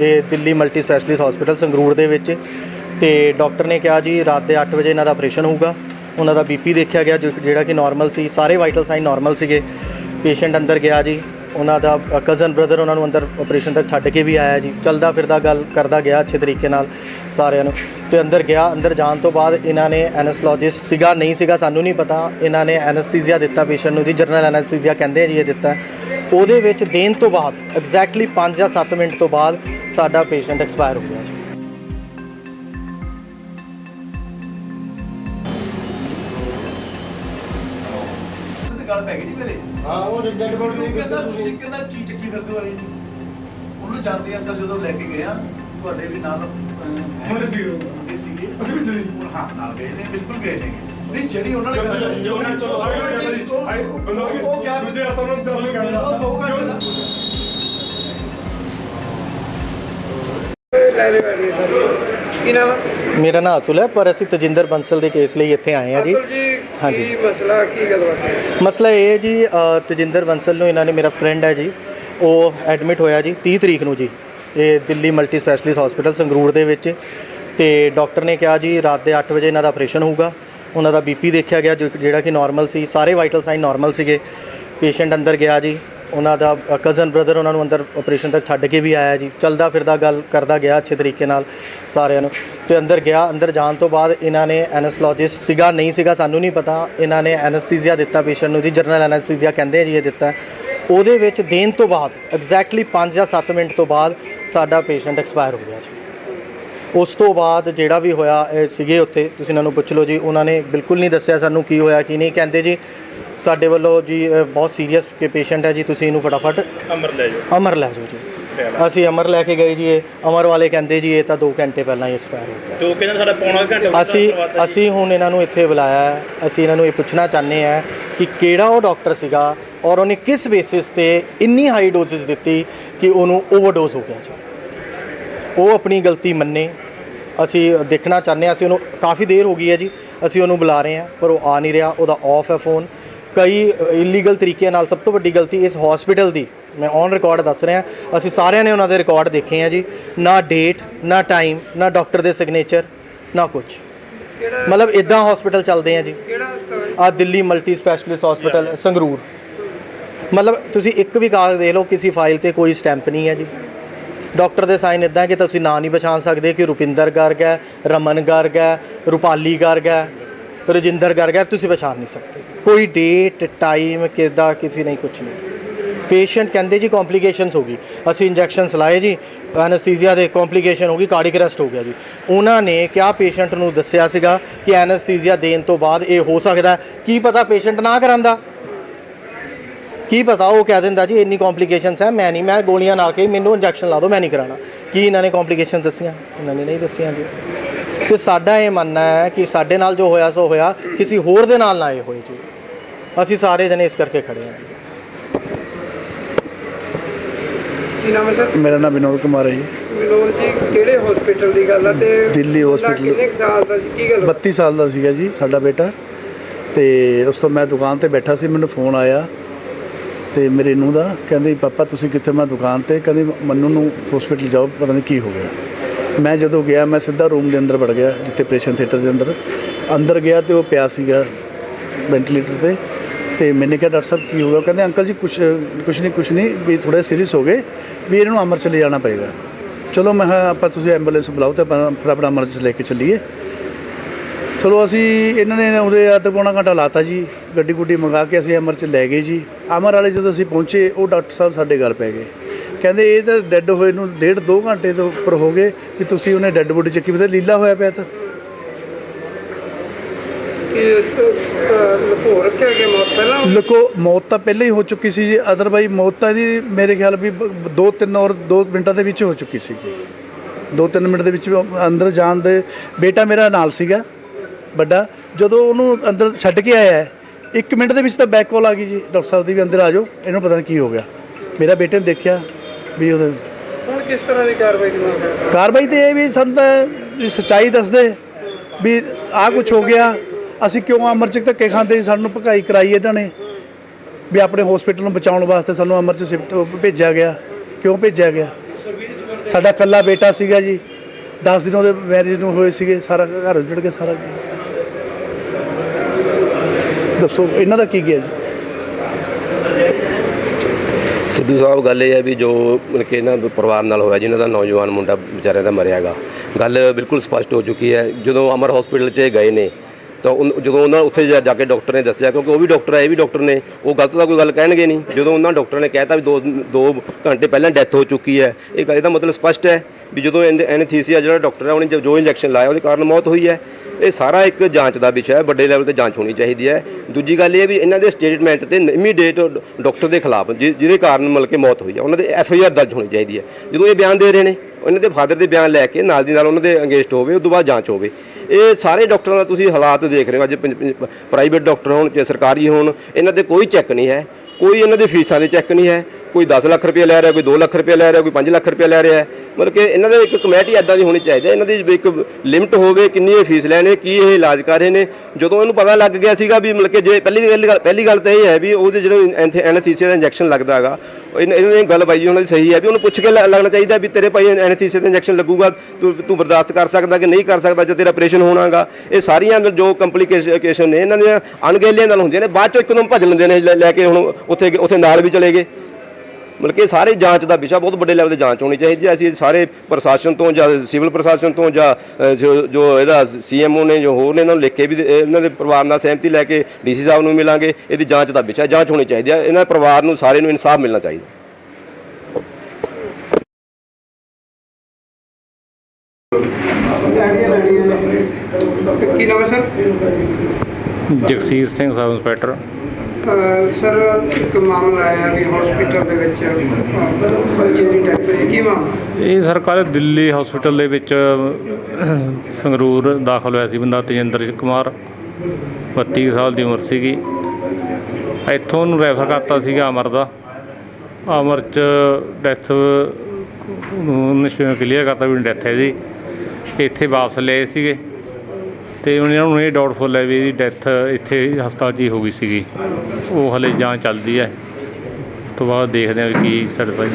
ਇਹ Delhi multi specialist hospital Sangrur ਦੇ ਵਿੱਚ। ਤੇ ਡਾਕਟਰ ਨੇ ਕਿਹਾ ਜੀ, ਰਾਤ ਦੇ 8 ਵਜੇ ਇਹਨਾਂ ਦਾ ਆਪਰੇਸ਼ਨ ਹੋਊਗਾ। ਉਹਨਾਂ ਦਾ ਬੀਪੀ ਦੇਖਿਆ ਗਿਆ, ਜੋ- ਜਿਹੜਾ ਕਿ ਨਾਰਮਲ ਸੀ, ਸਾਰੇ ਵਾਈਟਲ ਸਾਈਨ ਨਾਰਮਲ ਸੀਗੇ। ਪੇਸ਼ੈਂਟ ਅੰਦਰ ਗਿਆ ਜੀ। ਉਹਨਾਂ ਦਾ ਕਜ਼ਨ ਬ੍ਰਦਰ ਉਹਨਾਂ ਨੂੰ ਅੰਦਰ ਆਪਰੇਸ਼ਨ ਤੱਕ ਛੱਡ ਕੇ ਵੀ ਆਇਆ ਜੀ। ਚਲਦਾ ਫਿਰਦਾ ਗੱਲ ਕਰਦਾ ਗਿਆ ਅੱਛੇ ਤਰੀਕੇ ਨਾਲ ਸਾਰਿਆਂ ਨੂੰ। ਤੇ ਅੰਦਰ ਗਿਆ, ਅੰਦਰ ਜਾਣ ਤੋਂ ਬਾਅਦ ਇਹਨਾਂ ਨੇ ਐਨਸਥੋਲੋਜਿਸਟ ਸੀਗਾ, ਨਹੀਂ ਸੀਗਾ ਸਾਨੂੰ ਨਹੀਂ ਪਤਾ। ਇਹਨਾਂ ਨੇ ਐਨਸਥੀਸੀਆ ਦਿੱਤਾ ਪੇਸ਼ੈਂਟ ਨੂੰ ਜੀ ਜਨਰਲ ਐਨਸਥੀਸੀਆ ਕਹਿੰਦੇ ਆ ਜੀ ਇਹ ਦਿੱਤਾ। ਉਹਦੇ ਵਿੱਚ ਦੇਣ ਤੋਂ ਬਾਅਦ ਐਗਜ਼ੈਕਟਲੀ 5 ਜਾਂ 7 ਮਿੰਟ ਤੋਂ ਬਾਅਦ ਸਾਡਾ ਪੇਸ਼ੈਂਟ ਐਕਸਪਾਇਰ ਹੋ ਗਿਆ ਜੀ। ਗੱਲ ਪੈ ਗਈ ਜੀ ਮੇਰੇ। ਹਾਂ ਉਹ ਡੈਡ ਬੋਡੀ ਉਹ ਕਹਿੰਦਾ ਤੁਸੀਂ ਕਹਿੰਦਾ ਕੀ ਚੱਕੀ ਫਿਰਦੇ ਹੋ ਇਹ ਉਹਨੂੰ ਜਾਂਦੇ ਅੰਦਰ ਜਦੋਂ ਲੈ ਕੇ ਗਏ ਆ ਤੁਹਾਡੇ ਵੀ ਨਾਲ ਮੁੰਡੇ ਸੀਗੇ। ਮੁੰਡੇ ਸੀਗੇ। ਅਸੀਂ ਵੀ ਸੀ। ਉਹ ਹਾਂ ਨਾਲ ਗਏ ਨੇ ਬਿਲਕੁਲ ਗਏ ਨੇ। ਨਹੀਂ ਜਿਹੜੀ ਉਹਨਾਂ ਨੇ ਗੱਲ- ਜੋ ਉਹਨਾਂ ਚਲੋ ਆਏ ਹੋਏ ਕਹਿੰਦਾ ਜੀ ਆਏ ਬੰਦਾ ਉਹ ਕਿਹਾ ਦੂਜੇ ਹੱਥੋਂ ਨੂੰ ਦੱਸ ਨੂੰ ਕਹਿੰਦਾ ਉਹ ਦੋ ਘੰਟੇ ਲੈ ਲੈ ਬੈਠੀ ਕੀ ਨਾਮ? ਮੇਰਾ ਨਾਮ ਅਤੁਲ ਹੈ ਪਰ ਅਸੀਂ ਤਜਿੰਦਰ ਬੰਸਲ ਦੇ ਕੇਸ ਲਈ ਇੱਥੇ ਆਏ ਹਾਂ ਜੀ। ਹਾਂਜੀ। ਕੀ ਮਸਲਾ ਕੀ ਗੱਲਬਾਤ ਹੈ? ਮਸਲਾ ਇਹ ਹੈ ਜੀ ਅ, ਤਜਿੰਦਰ ਬੰਸਲ ਨੂੰ ਇਹਨਾਂ ਨੇ ਮੇਰਾ ਫਰੈਂਡ ਹੈ ਜੀ। ਉਹ ਐਡਮਿਟ ਹੋਇਆ ਜੀ 30 ਤਰੀਕ ਨੂੰ ਜੀ। ਇਹ Delhi multi specialist hospital Sangrur ਦੇ ਵਿੱਚ। ਤੇ ਡਾਕਟਰ ਨੇ ਕਿਹਾ ਜੀ ਰਾਤ ਦੇ 8 ਵਜੇ ਇਹਨਾਂ ਦਾ ਆਪਰੇਸ਼ਨ ਹੋਊਗਾ। ਉਹਨਾਂ ਦਾ ਬੀਪੀ ਦੇਖਿਆ ਗਿਆ ਜੋ- ਜਿਹੜਾ ਕਿ ਨਾਰਮਲ ਸੀ ਸਾਰੇ ਵਾਈਟਲ ਸਾਈਨ ਨਾਰਮਲ ਸੀਗੇ। ਪੇਸ਼ੈਂਟ ਅੰਦਰ ਗਿਆ ਜੀ। ਉਹਨਾਂ ਦਾ ਕਜ਼ਨ ਬ੍ਰਦਰ ਉਹਨਾਂ ਨੂੰ ਅੰਦਰ ਆਪਰੇਸ਼ਨ ਤੱਕ ਛੱਡ ਕੇ ਵੀ ਆਇਆ ਜੀ। ਚਲਦਾ ਫਿਰਦਾ ਗੱਲ ਕਰਦਾ ਗਿਆ ਅੱਛੇ ਤਰੀਕੇ ਨਾਲ ਸਾਰਿਆਂ ਨੂੰ। ਤੇ ਅੰਦਰ ਗਿਆ, ਅੰਦਰ ਜਾਣ ਤੋਂ ਬਾਅਦ ਇਹਨਾਂ ਨੇ ਐਨਸਥੋਲੋਜਿਸਟ ਸੀਗਾ, ਨਹੀਂ ਸੀਗਾ, ਸਾਨੂੰ ਨਹੀਂ ਪਤਾ। ਇਹਨਾਂ ਨੇ ਐਨਸਥੀਸੀਆ ਦਿੱਤਾ ਪੇਸ਼ੈਂਟ ਨੂੰ ਜੀ ਜਨਰਲ ਐਨਸਥੀਸੀਆ ਕਹਿੰਦੇ ਆ ਜੀ ਇਹ ਦਿੱਤਾ। ਉਹਦੇ ਵਿੱਚ ਦੇਣ ਤੋਂ ਬਾਅਦ ਐਗਜ਼ੈਕਟਲੀ 5 ਜਾਂ 7 ਮਿੰਟ ਤੋਂ ਬਾਅਦ ਸਾਡਾ ਪੇਸ਼ੈਂਟ ਐਕਸਪਾਇਰ ਹੋ ਗਿਆ ਜੀ। ਉਸ ਤੋਂ ਬਾਅਦ ਜਿਹੜਾ ਵੀ ਹੋਇਆ, ਇਹ ਸੀਗੇ ਉੱਥੇ, ਤੁਸੀਂ ਇਹਨਾਂ ਨੂੰ ਪੁੱਛ ਲਓ ਜੀ, ਉਹਨਾਂ ਨੇ ਬਿਲਕੁਲ ਨਹੀਂ ਦੱਸਿਆ ਸਾਨੂੰ ਕੀ ਹੋਇਆ, ਕੀ ਨਹੀਂ। ਕਹਿੰਦੇ ਜੀ ਸਾਡੇ ਵੱਲੋਂ ਜੀ ਬਹੁਤ ਸੀਰੀਅਸ ਕੇ ਪੇਸ਼ੈਂਟ ਹੈ ਜੀ ਤੁਸੀਂ ਇਹਨੂੰ ਫਟਾਫਟ ਅਮਰ ਲੈ ਜਾਓ। ਅਮਰ ਲੈ ਜਾਓ ਜੀ। ਅਸੀਂ ਅਮਰ ਲੈ ਕੇ ਗਏ ਜੀ ਇਹ ਅਮਰ ਵਾਲੇ ਕਹਿੰਦੇ ਜੀ ਇਹ ਤਾਂ 2 ਘੰਟੇ ਪਹਿਲਾਂ ਹੀ ਐਕਸਪਾਇਰ ਹੋ ਗਿਆ ਦੋ ਕਹਿੰਦੇ ਸਾਡਾ ਪੌਣਾ ਘੰਟਾ ਅਸੀਂ ਜੀ। ਅਸੀਂ ਹੁਣ ਇਹਨਾਂ ਨੂੰ ਇੱਥੇ ਬੁਲਾਇਆ ਹੈ। ਅਸੀਂ ਇਹਨਾਂ ਨੂੰ ਇਹ ਪੁੱਛਣਾ ਚਾਹੁੰਦੇ ਹਾਂ ਕਿ ਕਿਹੜਾ ਉਹ ਡਾਕਟਰ ਸੀਗਾ ਔਰ ਉਹਨੇ ਕਿਸ ਬੇਸਿਸ ਤੇ ਇੰਨੀ ਹਾਈ ਡੋਜ਼ਸ ਦਿੱਤੀ ਕਿ ਉਹਨੂੰ ਓਵਰਡੋਜ਼ ਹੋ ਗਿਆ ਜੀ। ਉਹ ਆਪਣੀ ਗਲਤੀ ਮੰਨੇ। ਅਸੀਂ ਦੇਖਣਾ ਚਾਹੁੰਦੇ ਹਾਂ ਅਸੀਂ ਉਹਨੂੰ ਕਾਫੀ ਦੇਰ ਹੋ ਗਈ ਹੈ ਜੀ ਅਸੀਂ ਉਹਨੂੰ ਬੁਲਾ ਰਹੇ ਹਾਂ ਪਰ ਉਹ ਆ ਨਹੀਂ ਰਿਹਾ ਉਹਦਾ ਆਫ ਹੈ ਫੋਨ ਕਈ ਇਲੀਗਲ ਤਰੀਕੇ ਨਾਲ ਸਭ ਤੋਂ ਵੱਡੀ ਗਲਤੀ ਇਸ ਹਸਪੀਟਲ ਦੀ। ਮੈਂ ਔਨ ਰਿਕਾਰਡ ਦੱਸ ਰਿਹਾ। ਅਸੀਂ ਸਾਰਿਆਂ ਨੇ ਉਹਨਾਂ ਦੇ ਰਿਕਾਰਡ ਦੇਖੇ ਆ ਜੀ। ਨਾ ਡੇਟ ਨਾ ਟਾਈਮ ਨਾ ਡਾਕਟਰ ਦੇ ਸਿਗਨੇਚਰ ਨਾ ਕੁਝ ਮਤਲਬ ਇਦਾਂ ਹਸਪੀਟਲ ਚੱਲਦੇ ਆ ਜੀ? ਆ Delhi multi specialist hospital Sangrur. ਮਤਲਬ ਤੁਸੀਂ ਇੱਕ ਵੀ ਕਾਗਜ਼ ਦੇਖ ਲਓ ਕਿਸੇ ਫਾਈਲ ਤੇ ਕੋਈ ਸਟੈਂਪ ਨਹੀਂ ਹੈ ਜੀ। ਡਾਕਟਰ ਦੇ ਸਾਈਨ ਇਦਾਂ ਕਿ ਤੁਸੀਂ ਨਾਂ ਨਹੀਂ ਪਛਾਣ ਸਕਦੇ ਕਿ ਰੁਪਿੰਦਰ ਗਰਗ ਹੈ ਰਮਨ ਗਰਗ ਹੈ ਰੂਪਾਲੀ ਗਰਗ ਹੈ। ਰਜਿੰਦਰ ਗਰਗ ਹੈ ਤੁਸੀਂ ਪਛਾਣ ਨਹੀਂ ਸਕਦੇ। ਕੋਈ ਡੇਟ ਟਾਈਮ ਕਿਦਾ, ਕਿਸੇ ਨਹੀਂ ਕੁਝ ਨਹੀਂ। ਪੇਸ਼ੈਂਟ ਕਹਿੰਦੇ ਜੀ ਕੰਪਲਿਕੇਸ਼ਨਸ ਹੋ ਗਈ। ਅਸੀਂ ਇੰਜੈਕਸ਼ਨਸ ਲਾਏ ਜੀ ਐਨਸਥੀਸੀਆ ਦੇ ਕੰਪਲਿਕੇਸ਼ਨ ਹੋ ਗਈ ਕਾਰਡਿਕ ਅਰੈਸਟ ਹੋ ਗਿਆ ਜੀ। ਉਹਨਾਂ ਨੇ ਕਿਹਾ ਪੇਸ਼ੈਂਟ ਨੂੰ ਦੱਸਿਆ ਸੀਗਾ ਕਿ ਐਨਸਥੀਸੀਆ ਦੇਣ ਤੋਂ ਬਾਅਦ ਇਹ ਹੋ ਸਕਦਾ ਕੀ ਪਤਾ ਪੇਸ਼ੈਂਟ ਨਾ ਕਰਾਂਦਾ? ਕੀ ਪਤਾ ਉਹ ਕਹਿ ਦਿੰਦਾ ਜੀ, ਇੰਨੀ ਕੰਪਲਿਕੇਸ਼ਨਸ ਹੈ, ਮੈਂ ਨਹੀਂ, ਮੈਂ ਗੋਲੀਆਂ ਨਾਲ ਕੇ ਮੈਨੂੰ ਇੰਜੈਕਸ਼ਨ ਲਾ ਦਿਓ, ਮੈਂ ਨਹੀਂ ਕਰਾਣਾ ਕੀ ਇਹਨਾਂ ਨੇ ਕੰਪਲਿਕੇਸ਼ਨ ਦੱਸੀਆਂ? ਇਹਨਾਂ ਨੇ ਨਹੀਂ ਦੱਸੀਆਂ ਜੀ। ਤੇ ਸਾਡਾ ਇਹ ਮੰਨਣਾ ਹੈ ਕਿ ਸਾਡੇ ਨਾਲ ਜੋ ਹੋਇਆ ਸੋ ਹੋਇਆ ਕਿਸੇ ਹੋਰ ਦੇ ਨਾਲ ਨਾ ਇਹ ਹੋਏ ਜੀ। ਅਸੀਂ ਸਾਰੇ ਜਣੇ ਇਸ ਕਰਕੇ ਖੜੇ ਹਾਂ। ਜੀ ਕੀ ਨਾਮ ਹੈ ਸਰ? ਮੇਰਾ ਨਾਮ ਵਿਨੋਦ ਕੁਮਾਰ ਹੈ ਜੀ। ਵਿਨੋਦ ਜੀ ਕਿਹੜੇ ਹਸਪੀਟਲ ਦੀ ਗੱਲ ਹੈ ਤੇ ਦਿੱਲੀ ਮੁੰਡਾ hospital। ਕਿੰਨੇ ਕੁ ਸਾਲ ਦਾ ਸੀ? ਕੀ ਗੱਲ 32 ਸਾਲ ਦਾ ਸੀਗਾ ਜੀ ਸਾਡਾ ਬੇਟਾ। ਤੇ ਉਸ ਤੋਂ ਮੈਂ ਦੁਕਾਨ ਤੇ ਬੈਠਾ ਸੀ ਮੈਨੂੰ ਫੋਨ ਆਇਆ। ਤੇ ਮੇਰੇ ਨੂੰਹ ਦਾ ਕਹਿੰਦੇ ਪਾਪਾ ਤੁਸੀਂ ਕਿੱਥੇ? ਮੈਂ ਦੁਕਾਨ ਤੇ ਕਹਿੰਦੇ ਮੰਨੂ ਨੂੰ ਹਸਪੀਟਲ ਜਾਓ ਪਤਾ ਨਹੀਂ ਕੀ ਹੋ ਗਿਆ। ਮੈਂ ਜਦੋਂ ਗਿਆ, ਮੈਂ ਸਿੱਧਾ ਰੂਮ ਦੇ ਅੰਦਰ ਵੜ ਗਿਆ, ਜਿੱਥੇ ਆਪਰੇਸ਼ਨ ਥੀਏਟਰ ਦੇ ਅੰਦਰ। ਅੰਦਰ ਗਿਆ ਤੇ ਉਹ ਪਿਆ ਸੀਗਾ ਵੈਂਟੀਲੇਟਰ ਤੇ ਤੇ ਮੈਨੇ ਕਿਹਾ, ਡਾਕਟਰ ਸਾਹਿਬ, ਕੀ ਹੋ ਗਿਆ? ਕਹਿੰਦੇ, ਅੰਕਲ ਜੀ, ਕੁਛ ਕੁਛ ਨਹੀਂ ਕੁਛ ਨਹੀਂ ਵੀ ਥੋੜੇ ਸੀਰੀਅਸ ਹੋ ਗਏ, ਵੀ ਇਹਨਾਂ ਨੂੰ ਅਮਰ ਚਲੇ ਜਾਣਾ ਪਏਗਾ। ਚਲੋ, ਮੈਂ ਕਿਹਾ, ਆਪਾਂ ਤੁਸੀਂ ਐਂਬੂਲੈਂਸ ਬੁਲਾਓ ਤੇ ਆਪਾਂ ਫਟਾਫਟ ਅਮਰ ਚ ਲੈ ਕੇ ਚੱਲੀਏ। ਚਲੋ, ਅਸੀਂ ਇਹਨਾਂ ਨੇ ਉਹਦੇ ਅੱਧ ਪੌਣਾ ਘੰਟਾ ਲਾਤਾ ਜੀ। ਗੱਡੀ ਗੁੱਡੀ ਮੰਗਾ ਕੇ ਅਸੀਂ ਅਮਰ ਚ ਲੈ ਗਏ ਜੀ। ਅਮਰ ਵਾਲੇ ਜਦੋਂ ਅਸੀਂ ਪਹੁੰਚੇ, ਉਹ ਡਾਕਟਰ ਸਾਹਿਬ ਸਾਡੇ ਗੱਲ ਪੈ ਗਏ। ਕਹਿੰਦੇ ਇਹ ਤਾਂ ਡੈੱਡ ਹੋਏ ਨੂੰ ਡੇਢ ਦੋ ਘੰਟੇ ਤੋਂ ਉੱਪਰ ਹੋ ਗਏ ਵੀ ਤੁਸੀਂ ਉਹਨੇ ਡੈੱਡ ਬੋਡੀ ਚੱਕੀ ਵੀ ਤਾਂ ਲੀਲਾ ਹੋਇਆ ਪਿਆ ਤਾਂ। ਕੀ ਲਪੋ ਰੱਖਿਆ ਗਿਆ ਮੌਤ ਪਹਿਲਾਂ? ਲੁਕੋ ਮੌਤ ਤਾਂ ਪਹਿਲਾਂ ਹੀ ਹੋ ਚੁੱਕੀ ਸੀ ਜੀ ਅਦਰਵਾਈਜ਼ ਮੌਤ ਤਾਂ ਇਹਦੀ ਮੇਰੇ ਖਿਆਲ ਵੀ ਬ- ਦੋ ਤਿੰਨ ਔਰ ਦੋ ਮਿੰਟਾਂ ਦੇ ਵਿੱਚ ਹੋ ਚੁੱਕੀ ਸੀ। ਦੋ ਤਿੰਨ ਮਿੰਟ ਦੇ ਵਿੱਚ ਅੰਦਰ ਜਾਣ ਦੇ ਬੇਟਾ ਮੇਰਾ ਨਾਲ ਸੀਗਾ ਵੱਡਾ ਜਦੋਂ ਉਹਨੂੰ ਅੰਦਰ ਛੱਡ ਕੇ ਆਇਆ ਇੱਕ ਮਿੰਟ ਦੇ ਵਿੱਚ ਤਾਂ ਬੈਕ ਕਾਲ ਆ ਗਈ ਜੀ ਡਾਕਟਰ ਸਾਹਿਬ ਦੀ ਵੀ ਅੰਦਰ ਆ ਜਾਓ ਇਹਨੂੰ ਪਤਾ ਨਹੀਂ ਕੀ ਹੋ ਗਿਆ। ਮੇਰਾ ਬੇਟੇ ਨੇ ਦੇਖਿਆ ਵੀ ਉਹਦੇ ਹੁਣ ਕਿਸ ਤਰ੍ਹਾਂ ਦੀ ਕਾਰਵਾਈ ਦੀ ਮੰਗ ਹੈ? ਕਾਰਵਾਈ ਤੇ ਇਹ ਵੀ ਸਾਨੂੰ ਤਾਂ ਵੀ ਸੱਚਾਈ ਦੱਸਦੇ ਵੀ ਆਹ ਕੁਝ ਹੋ ਗਿਆ। ਅਸੀਂ ਕਿਉਂ ਅਮਰਚਕ ਧੱਕੇ ਖਾਂਦੇ? ਸਾਨੂੰ ਭਕਾਈ ਕਰਾਈ ਇਹਨਾਂ ਨੇ। ਵੀ ਆਪਣੇ ਹਸਪੀਟਲ ਨੂੰ ਬਚਾਉਣ ਵਾਸਤੇ ਸਾਨੂੰ ਅਮਰਚ ਸ਼ਿਫਟ ਭੇਜਿਆ ਗਿਆ। ਕਿਉਂ ਭੇਜਿਆ ਗਿਆ? ਸਾਡਾ ਕੱਲਾ ਬੇਟਾ ਸੀਗਾ ਜੀ। 10 ਦਿਨ ਉਹਦੇ ਮੈਰਿਜ ਨੂੰ ਹੋਏ ਸੀਗੇ। ਸਾਰਾ ਘਰ ਉੱਜੜ ਕੇ ਸਾਰਾ ਦੱਸੋ ਇਹਨਾਂ ਦਾ ਕੀ ਗਿਆ ਜੀ? ਸਿੱਧੂ ਸਾਹਿਬ ਗੱਲ ਇਹ ਹੈ ਵੀ ਜੋ ਮਤਲਬ ਕਿ ਇਹਨਾਂ ਦੇ ਪਰਿਵਾਰ ਨਾਲ ਹੋਇਆ, ਜਿਨ੍ਹਾਂ ਦਾ ਨੌਜਵਾਨ ਮੁੰਡਾ ਵਿਚਾਰਿਆਂ ਦਾ ਮਰਿਆਗਾ ਗੱਲ ਬਿਲਕੁਲ ਸਪਸ਼ਟ ਹੋ ਚੁੱਕੀ ਹੈ। ਜਦੋਂ ਅਮਰ ਹਸਪੀਟਲ 'ਚ ਇਹ ਗਏ ਨੇ ਤਾਂ ਉਨ- ਜਦੋਂ ਉਹਨਾਂ ਉੱਥੇ ਜਾ ਜਾ ਕੇ ਡਾਕਟਰ ਨੇ ਦੱਸਿਆ, ਕਿਉਂਕਿ ਉਹ ਵੀ ਡਾਕਟਰ ਹੈ ਇਹ ਵੀ ਡਾਕਟਰ ਨੇ, ਉਹ ਗਲਤ ਦਾ ਕੋਈ ਗੱਲ ਕਹਿਣਗੇ ਨਹੀਂ। ਜਦੋਂ ਉਹਨਾਂ ਡਾਕਟਰ ਨੇ ਕਹਿਤਾ ਵੀ ਦੋ ਦੋ ਘੰਟੇ ਪਹਿਲਾਂ ਡੈਥ ਹੋ ਚੁੱਕੀ ਹੈ, ਇਹ ਗੱਲ ਇਹਦਾ ਮਤਲਬ ਸਪਸ਼ਟ ਹੈ ਵੀ ਜਦੋਂ ਐਨਥੀਸੀਆ ਜਿਹੜਾ ਡਾਕਟਰ ਹੈ, ਉਹਨੇ ਜੋ- ਇੰਜੈਕਸ਼ਨ ਲਾਇਆ, ਉਹਦੇ ਕਾਰਨ ਮੌਤ ਹੋਈ ਹੈ। ਇਹ ਸਾਰਾ ਇੱਕ ਜਾਂਚ ਦਾ ਵਿਸ਼ਾ ਹੈ, ਵੱਡੇ ਲੈਵਲ ਤੇ ਜਾਂਚ ਹੋਣੀ ਚਾਹੀਦੀ ਹੈ। ਦੂਜੀ ਗੱਲ ਇਹ ਵੀ ਇਹਨਾਂ ਦੇ ਸਟੇਟਮੈਂਟ ਤੇ ਇਮੀਡੀਏਟ ਡਾਕਟਰ ਦੇ ਖਿਲਾਫ, ਜਿ- ਜਿਹਦੇ ਕਾਰਨ ਮਤਲਬ ਕਿ ਮੌਤ ਹੋਈ ਹੈ, ਉਹਨਾਂ ਦੇ ਐਫ ਆਈ ਆਰ ਦਰਜ ਹੋਣੀ ਚਾਹੀਦੀ ਹੈ। ਜਦੋਂ ਇਹ ਬਿਆਨ ਦੇ ਰਹੇ ਨੇ ਉਹਨਾਂ ਦੇ ਫਾਦਰ ਦੇ ਬਿਆਨ ਲੈ ਕੇ ਨਾਲ ਦੀ ਨਾਲ ਉਹਨਾਂ ਦੇ ਅੰਗੇਜਟ ਹੋਵੇ ਉਸ ਤੋਂ ਬਾਅਦ ਜਾਂਚ ਹੋਵੇ। ਇਹ ਸਾਰੇ ਡਾਕਟਰਾਂ ਦਾ ਤੁਸੀਂ ਹਾਲਾਤ ਦੇਖ ਰਹੇ ਹੋ, ਅੱਜ ਪ੍ਰਾਈਵੇਟ ਡਾਕਟਰ ਹੋਣ, ਚਾਹੇ ਸਰਕਾਰੀ ਹੋਣ, ਇਹਨਾਂ ਤੇ ਕੋਈ ਚੈੱਕ ਨਹੀਂ ਹੈ। ਕੋਈ ਇਹਨਾਂ ਦੀ ਫੀਸਾਂ ਦੇ ਚੈੱਕ ਨਹੀਂ ਹੈ। ਕੋਈ 10 ਲੱਖ ਰੁਪਏ ਲੈ ਰਿਹਾ, ਕੋਈ 2 ਲੱਖ ਰੁਪਏ ਲੈ ਰਿਹਾ, ਕੋਈ 5 ਲੱਖ ਰੁਪਏ ਲੈ ਰਿਹਾ ਮਤਲਬ ਕਿ ਇਹਨਾਂ ਦੇ ਇੱਕ ਕਮੇਟੀ ਐਦਾਂ ਦੀ ਹੋਣੀ ਚਾਹੀਦੀ ਹੈ। ਇਹਨਾਂ ਦੀ ਇੱਕ ਲਿਮਟ ਹੋਵੇ ਕਿੰਨੀ ਇਹ ਫੀਸ ਲੈਣੇ, ਕੀ ਇਹ ਇਲਾਜ ਕਰ ਰਹੇ ਨੇ। ਜਦੋਂ ਇਹਨੂੰ ਪਤਾ ਲੱਗ ਗਿਆ ਸੀਗਾ ਵੀ ਮਤਲਬ ਕਿ ਜੇ ਪਹਿਲੀ ਗੱਲ ਪਹਿਲੀ ਗੱਲ ਤਾਂ ਇਹ ਹੈ ਵੀ ਉਹਦੇ ਜਿਹੜੇ ਐਨਥੀਸੀਆ ਦਾ ਇੰਜੈਕਸ਼ਨ ਲੱਗਦਾ ਹੈਗਾ ਇਹਨਾਂ ਦੀ ਗੱਲ ਬਾਈ ਉਹਨਾਂ ਦੀ ਸਹੀ ਹੈ ਵੀ ਉਹਨੂੰ ਪੁੱਛ ਕੇ ਲੱਗਣਾ ਚਾਹੀਦਾ ਵੀ ਤੇਰੇ ਭਾਈ ਐਨਥੀਸੀਆ ਦਾ ਇੰਜੈਕਸ਼ਨ ਲੱਗੂਗਾ, ਤੂੰ ਤੂੰ ਬਰਦਾਸ਼ਤ ਕਰ ਸਕਦਾ ਕਿ ਨਹੀਂ ਕਰ ਸਕਦਾ, ਜੇ ਤੇਰਾ ਆਪਰੇਸ਼ਨ ਹੋਣਾਗਾ। ਇਹ ਸਾਰੀਆਂ ਜੋ ਕੰਪਲਿਕੇਸ਼ਨ ਨੇ, ਇਹਨਾਂ ਦੀਆਂ ਅਣਗਹਿਲੀਆਂ ਨਾਲ ਹੁੰਦੀਆਂ ਨੇ, ਬਾਅਦ ਚੋਂ ਇੱਕਦਮ ਭੱਜ ਲੈਂਦੇ ਨੇ, ਲੈ ਲੈ ਕੇ ਹੁਣ ਉੱਥੇ ਉੱਥੇ ਨਾਲ ਵੀ ਚਲੇ ਗਏ। ਮਤਲਬ ਕਿ ਸਾਰੇ ਜਾਂਚ ਦਾ ਵਿਸ਼ਾ ਬਹੁਤ ਵੱਡੇ ਲੈਵਲ ਤੇ ਜਾਂਚ ਹੋਣੀ ਚਾਹੀਦੀ ਹੈ। ਅਸੀਂ ਸਾਰੇ ਪ੍ਰਸ਼ਾਸਨ ਤੋਂ ਜਾਂ ਸਿਵਲ ਪ੍ਰਸ਼ਾਸਨ ਤੋਂ ਜਾਂ ਜੋ ਜੋ ਇਹਦਾ ਸੀਐਮਓ ਨੇ ਜੋ ਹੋਰ ਨੇ ਇਹਨਾਂ ਨੂੰ ਲਿਖ ਕੇ ਵੀ ਇਹਨਾਂ ਦੇ ਪਰਿਵਾਰ ਨਾਲ ਸਹਿਮਤੀ ਲੈ ਕੇ ਡੀਸੀ ਸਾਹਿਬ ਨੂੰ ਮਿਲਾਂਗੇ। ਇਹਦੀ ਜਾਂਚ ਦਾ ਵਿਸ਼ਾ ਜਾਂਚ ਹੋਣੀ ਚਾਹੀਦੀ ਹੈ। ਇਹਨਾਂ ਪਰਿਵਾਰ ਨੂੰ ਸਾਰੇ ਨੂੰ ਇਨਸਾਫ ਮਿਲਣਾ ਚਾਹੀਦਾ। ਕੀ ਨਾਮ ਹੈ sir? Jagsir Singh sub inspector. Sir, ਇੱਕ ਮਾਮਲਾ ਆਇਆ ਵੀ ਹਸਪੀਟਲ ਦੇ ਵਿੱਚ ਬੱਚੇ ਦੀ ਡੈਥ ਹੋਈ। ਕੀ ਮਾਮਲਾ? ਇਹ ਸਰਕਾਰ ਦਿੱਲੀ ਹਸਪੀਟਲ ਦੇ ਵਿੱਚ ਸੰਗਰੂਰ ਦਾਖਲ ਹੋਇਆ ਸੀ ਬੰਦਾ ਤੇਜਿੰਦਰ ਕੁਮਾਰ 32 ਕੁ ਸਾਲ ਦੀ ਉਮਰ ਸੀਗੀ। ਇੱਥੋਂ ਉਹਨੂੰ ਰੈਫਰ ਕਰਤਾ ਸੀਗਾ ਅਮਰ ਦਾ। ਅਮਰ ਚ ਡੈਥ ਉਹਨੇ ਕਲੀਅਰ ਕਰਤਾ ਵੀ ਡੈਥ ਹੈ ਜੀ। ਇੱਥੇ ਵਾਪਸ ਲਏ ਸੀਗੇ। ਤੇ ਉਹਨਾਂ ਨੂੰ ਇਹ ਡਾਊਟਫੁਲ ਹੈ ਵੀ ਇਹਦੀ ਡੈਥ ਇੱਥੇ ਹਸਪਤਾਲ 'ਚ ਹੀ ਹੋ ਗਈ ਸੀਗੀ। ਉਹ ਹਲੇ ਜਾਂਚ ਚੱਲਦੀ ਹੈ। ਉਸ ਤੋਂ ਬਾਅਦ ਦੇਖਦੇ ਹਾਂ ਵੀ ਕੀ ਸਰਟੀਫਾਈ